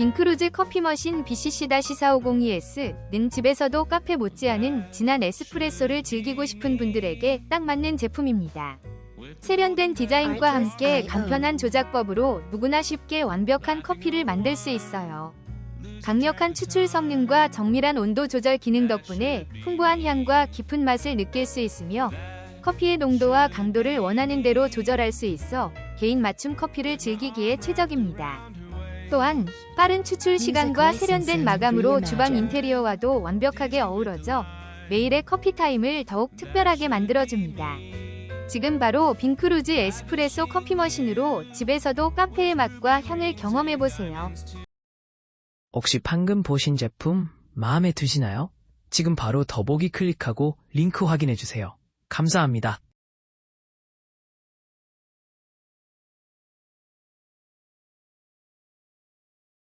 빈크루즈 커피 머신 BCC-4502S는 집에서도 카페 못지않은 진한 에스프레소를 즐기고 싶은 분들에게 딱 맞는 제품입니다. 세련된 디자인과 함께 간편한 조작법으로 누구나 쉽게 완벽한 커피를 만들 수 있어요. 강력한 추출 성능과 정밀한 온도 조절 기능 덕분에 풍부한 향과 깊은 맛을 느낄 수 있으며 커피의 농도와 강도를 원하는 대로 조절할 수 있어 개인 맞춤 커피를 즐기기에 최적입니다. 또한 빠른 추출 시간과 세련된 마감으로 주방 인테리어와도 완벽하게 어우러져 매일의 커피 타임을 더욱 특별하게 만들어줍니다. 지금 바로 빈크루즈 에스프레소 커피 머신으로 집에서도 카페의 맛과 향을 경험해보세요. 혹시 방금 보신 제품 마음에 드시나요? 지금 바로 더보기 클릭하고 링크 확인해주세요. 감사합니다.